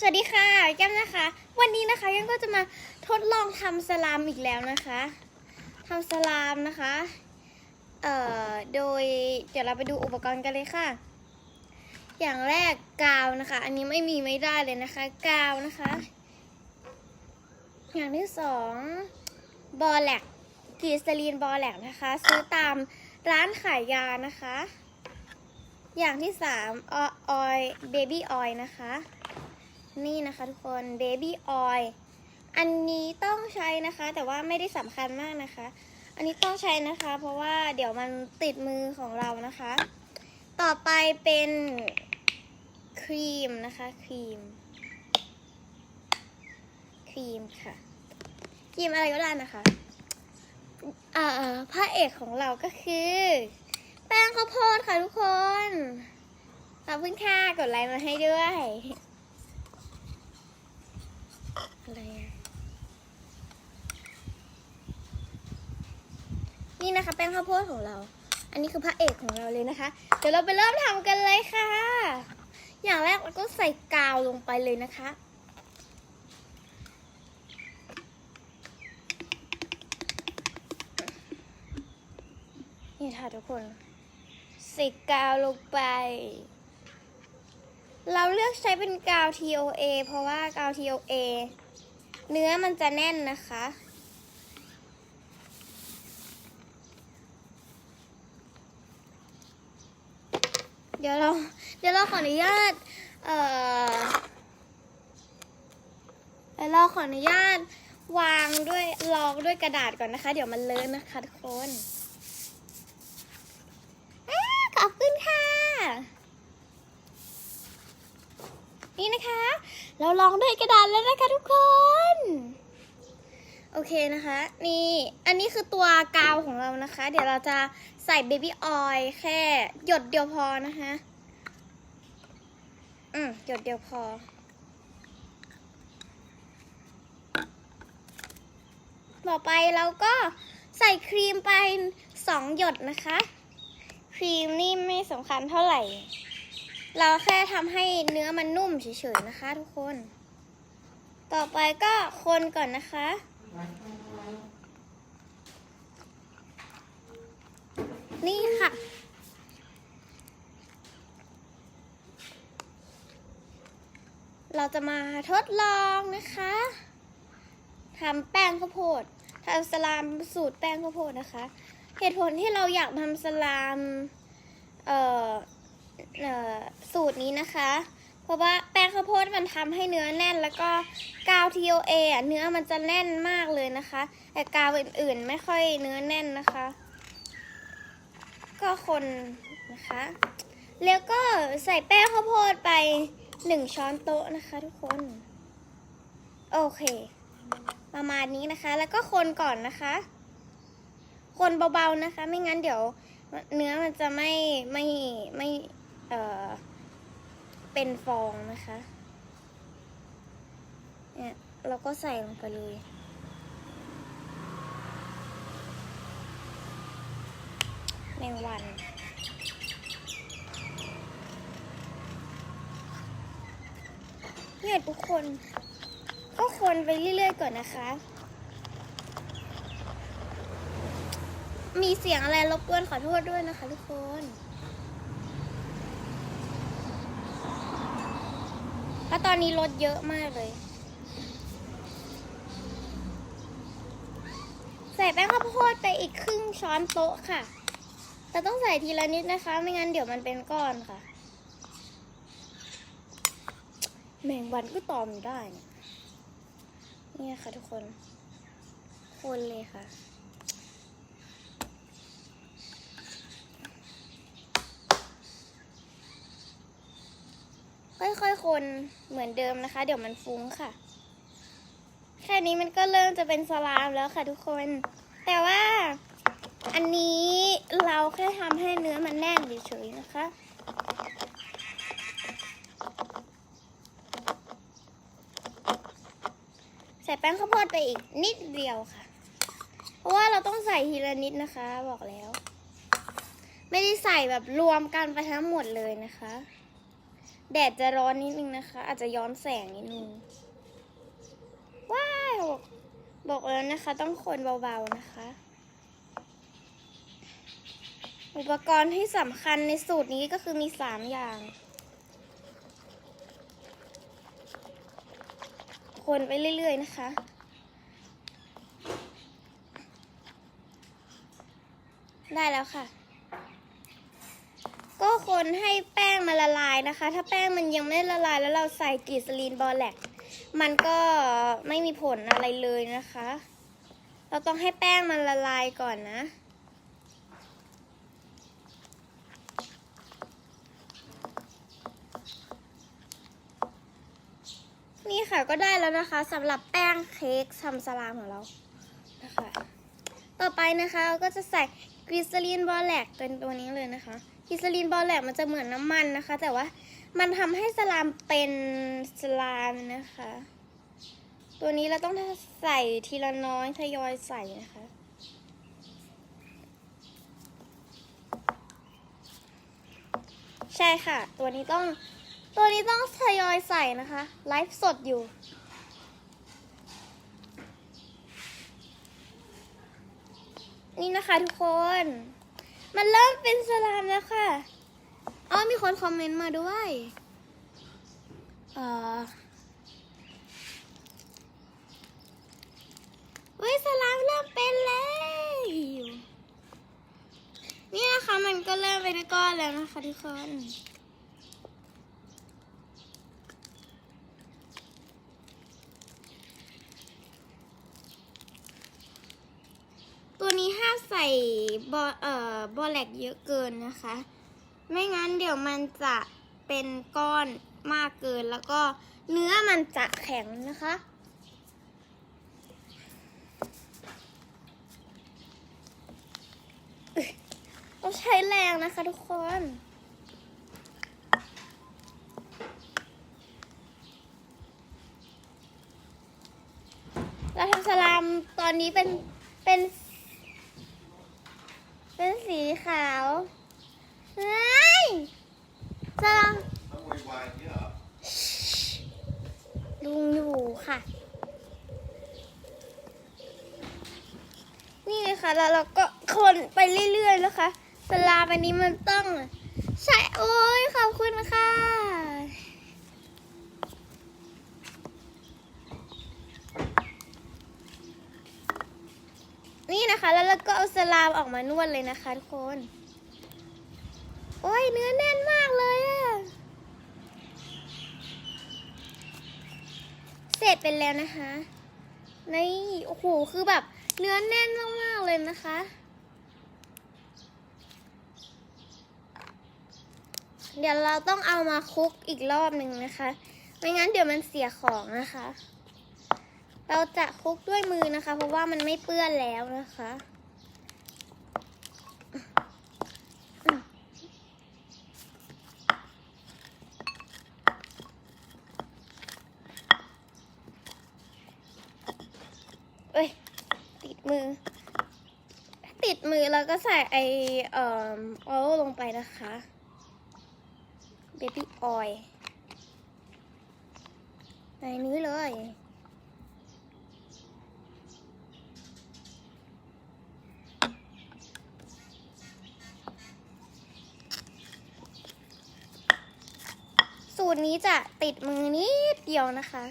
สวัสดีค่ะแก้มนะคะ วันนี้นะคะยังก็จะมาทดลองทำสลามอีกแล้วนะคะทำสลามนะคะ เอ่อ โดยเดี๋ยวเราไปดูอุปกรณ์กันเลยค่ะ อย่างแรกกาวนะคะ อันนี้ไม่มีไม่ได้เลยนะคะ กาวนะคะ อย่างที่สองบอแลกกรีซลีนบอแลกนะคะ ซื้อตามร้านขายยานะคะ อย่างที่สามออยเบบี้ออยนะคะ นี่นะคะทุกคนเบบี้ออยอันนี้ต้องใช้นะคะ แต่ว่าไม่ได้สำคัญมากนะคะ อันนี้ต้องใช้นะคะ เพราะว่าเดี๋ยวมันติดมือของเรานะคะ ต่อไปเป็นครีมนะคะครีม ครีมค่ะครีมอะไรก็ได้นะคะอ่าพระเอกของเราก็คือ แป้งข้าวโพดค่ะทุกคนขอบคุณค่ะกดไลค์มาให้ด้วย อะไรอะนี่นะคะ แป้งข้าวโพดของเรา อันนี้คือพระเอกของเราเลยนะคะ เดี๋ยวเราไปเริ่มทำกันเลยค่ะ อย่างแรกเราก็ใส่กาวลงไปเลยนะคะนี่ค่ะทุกคนใส่กาวลงไป เราเลือกใช้เป็นกาว TOA เพราะว่ากาว TOA เนื้อมันจะแน่นนะคะ เดี๋ยวเรา เดี๋ยวเราขออนุญาต เอ่อเดี๋ยวเราขออนุญาตวางด้วยรองด้วยกระดาษก่อนนะคะ เดี๋ยวมันเลอะนะคะทุกคนอขอบคุณค่ะ นี่นะคะ เราลองด้วยกระดาษแล้วนะคะทุกคน โอเคนะคะ นี่ อันนี้คือตัวกาวของเรานะคะ เดี๋ยวเราจะใส่เบบี้ออยล์แค่หยดเดียวพอนะคะ อืมหยดเดียวพอต่อไปเราก็ใส่ครีมไปสองหยดนะคะ ครีมนี่ไม่สำคัญเท่าไหร่ เราแค่ทำให้เนื้อมันนุ่มเฉยๆนะคะทุกคน ต่อไปก็คนก่อนนะคะ นี่ค่ะ เราจะมาทดลองนะคะทำแป้งข้าวโพดทำสลามสูตรแป้งข้าวโพดนะคะ เหตุผลที่เราอยากทำสลาม เอ่อ สูตรนี้นะคะ เพราะว่าแป้งข้าวโพดมันทำให้เนื้อแน่น แล้วก็กาว TOA อะเนื้อมันจะแน่นมากเลยนะคะ แต่กาวอื่นๆ ไม่ค่อยเนื้อแน่นนะคะ ก็คนนะคะ แล้วก็ใส่แป้งข้าวโพดไปหนึ่งช้อนโต๊ะนะคะทุกคน โอเค ประมาณนี้นะคะ แล้วก็คนก่อนนะคะ คนเบาๆนะคะ ไม่งั้นเดี๋ยวเนื้อมันจะไม่ไม่ไม่ เอ่อ เป็นฟองนะคะ เนี่ยเราก็ใส่ลงไปเลยแมงวันเนี่ยทุกคน ก็คนไปเรื่อยๆก่อนนะคะ มีเสียงอะไรรบกวนขอโทษด้วยนะคะทุกคน เพราะตอนนี้รถเยอะมากเลย ใส่แป้งข้าวโพดไปอีกครึ่งช้อนโต๊ะค่ะ แต่ต้องใส่ทีละนิดนะคะ ไม่งั้นเดี๋ยวมันเป็นก้อนค่ะ แมงวันก็ตอมได้เนี่ยเนี่ยค่ะทุกคน คนเลยค่ะ ค่อยๆ คนเหมือนเดิมนะคะ เดี๋ยวมันฟุ้งค่ะ แค่นี้มันก็เริ่มจะเป็นสลามแล้วค่ะทุกคน แต่ว่าอันนี้เราแค่ทำให้เนื้อมันแน่นเฉยๆนะคะใส่แป้งข้าวโพดไปอีกนิดเดียวค่ะ เพราะว่าเราต้องใส่ทีละนิดนะคะ บอกแล้ว ไม่ได้ใส่แบบรวมกันไปทั้งหมดเลยนะคะ แดดจะร้อนนิดนึงนะคะ อาจจะย้อนแสงนิดนึง ว้าว บอกแล้วนะคะ ต้องคนเบาๆนะคะ อุปกรณ์ที่สำคัญในสูตรนี้ก็คือมีสามอย่าง คนไปเรื่อยๆนะคะได้แล้วค่ะ ก็คนให้แป้งมาละลายนะคะ ถ้าแป้งมันยังไม่ละลายแล้วเราใส่กลีซลีนบอแลกมันก็ไม่มีผลอะไรเลยนะคะ เราต้องให้แป้งมันละลายก่อนนะนี่ค่ะก็ได้แล้วนะคะสำหรับแป้งเค้กทำสลามของเรานะคะ ต่อไปนะคะเราก็จะใส่กลีซอรีนบอแลกเป็นตัวนี้เลยนะคะ กลีเซอรีนบอลแลกมันจะเหมือนน้ำมันนะคะ แต่ว่ามันทำให้สลามเป็นสลามนะคะ ตัวนี้เราต้องใส่ทีละน้อยทยอยใส่นะคะใช่ค่ะ ตัวนี้ต้อง ตัวนี้ต้องทยอยใส่นะคะ ไลฟ์สดอยู่ นี่นะคะทุกคน มันเริ่มเป็นสลามแล้วค่ะอ๋อมีคนคอมเมนต์มาด้วยเอ่อเฮ้ยสลามเริ่มเป็นแล้วนี่นะคะมันก็เริ่มเป็นก้อนแล้วนะคะทุกคนตัวนี้ห้าใส่บอเอ่อ บอแลกเยอะเกินนะคะ ไม่งั้นเดี๋ยวมันจะเป็นก้อนมากเกินแล้วก็เนื้อมันจะแข็งนะคะต้องใช้แรงนะคะทุกคนเราทำสลามตอนนี้เป็นเป็น เป็นสีขาวเฮ้ยสลามต้องโวยวายอย่างนี้เหรอลุงอยู่ค่ะ นี่เลยค่ะแล้วเราก็คนไปเรื่อยๆแล้วค่ะสลามอันนี้มันต้อง ใช่ โอ้ยขอบคุณค่ะ นี่นะคะ แล้วเราก็เอาสลามออกมานวดเลยนะคะทุกคน โอ้ยเนื้อแน่นมากเลยอะเสร็จเป็นแล้วนะคะนี่โอ้โหคือแบบเนื้อแน่นมากๆเลยนะคะเดี๋ยวเราต้องเอามาคลุกอีกรอบหนึ่งนะคะ ไม่งั้นเดี๋ยวมันเสียของนะคะ เราจะคลุกด้วยมือนะคะ เพราะว่ามันไม่เปื้อนแล้วนะคะ เอ้ย ติดมือ ติดมือแล้วก็ใส่ไอเอ่อออยลงไปนะคะเบบี้ออยในนี้เลย สูตรนี้จะติดมือนิดเดียวนะคะ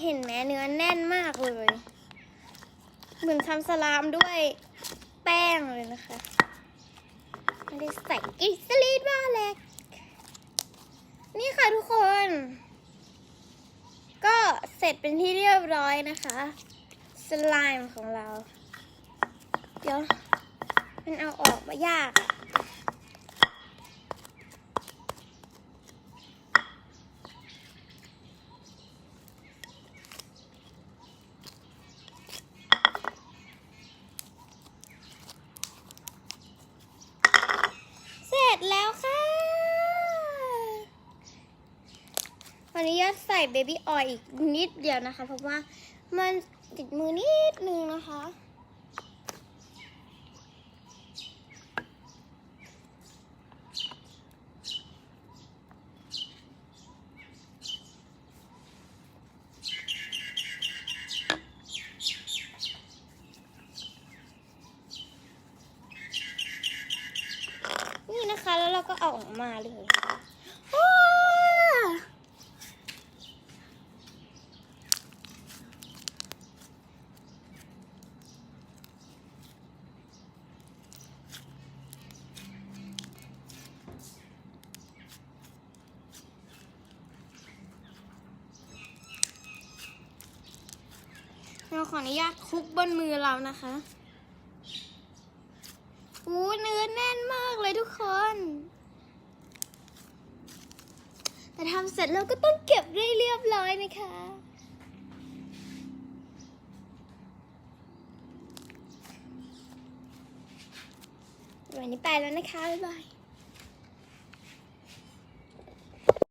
เห็นไหมเนื้อแน่นมากเลย เหมือนทำสลามด้วยแป้งเลยนะคะไม่ได้ใส่กิสลีนบ้าแหลกนี่ค่ะทุกคน ก็เสร็จเป็นที่เรียบร้อยนะคะ สไลม์ของเรา เดี๋ยว มันเอาออกมายากอะ จใส่เบบี้ออยอีกนิดเดียวนะคะ เพราะว่ามันติดมือนิดนึงนะคะ นี่นะคะแล้วเราก็เอาออกมาเลย เราขออนุญาตคลุกบนมือเรานะคะอู้เนื้อแน่นมากเลยทุกคน แต่ทำเสร็จเราก็ต้องเก็บได้เรียบร้อยนะคะวันนี้ไปแล้วนะคะ บ๊ายบาย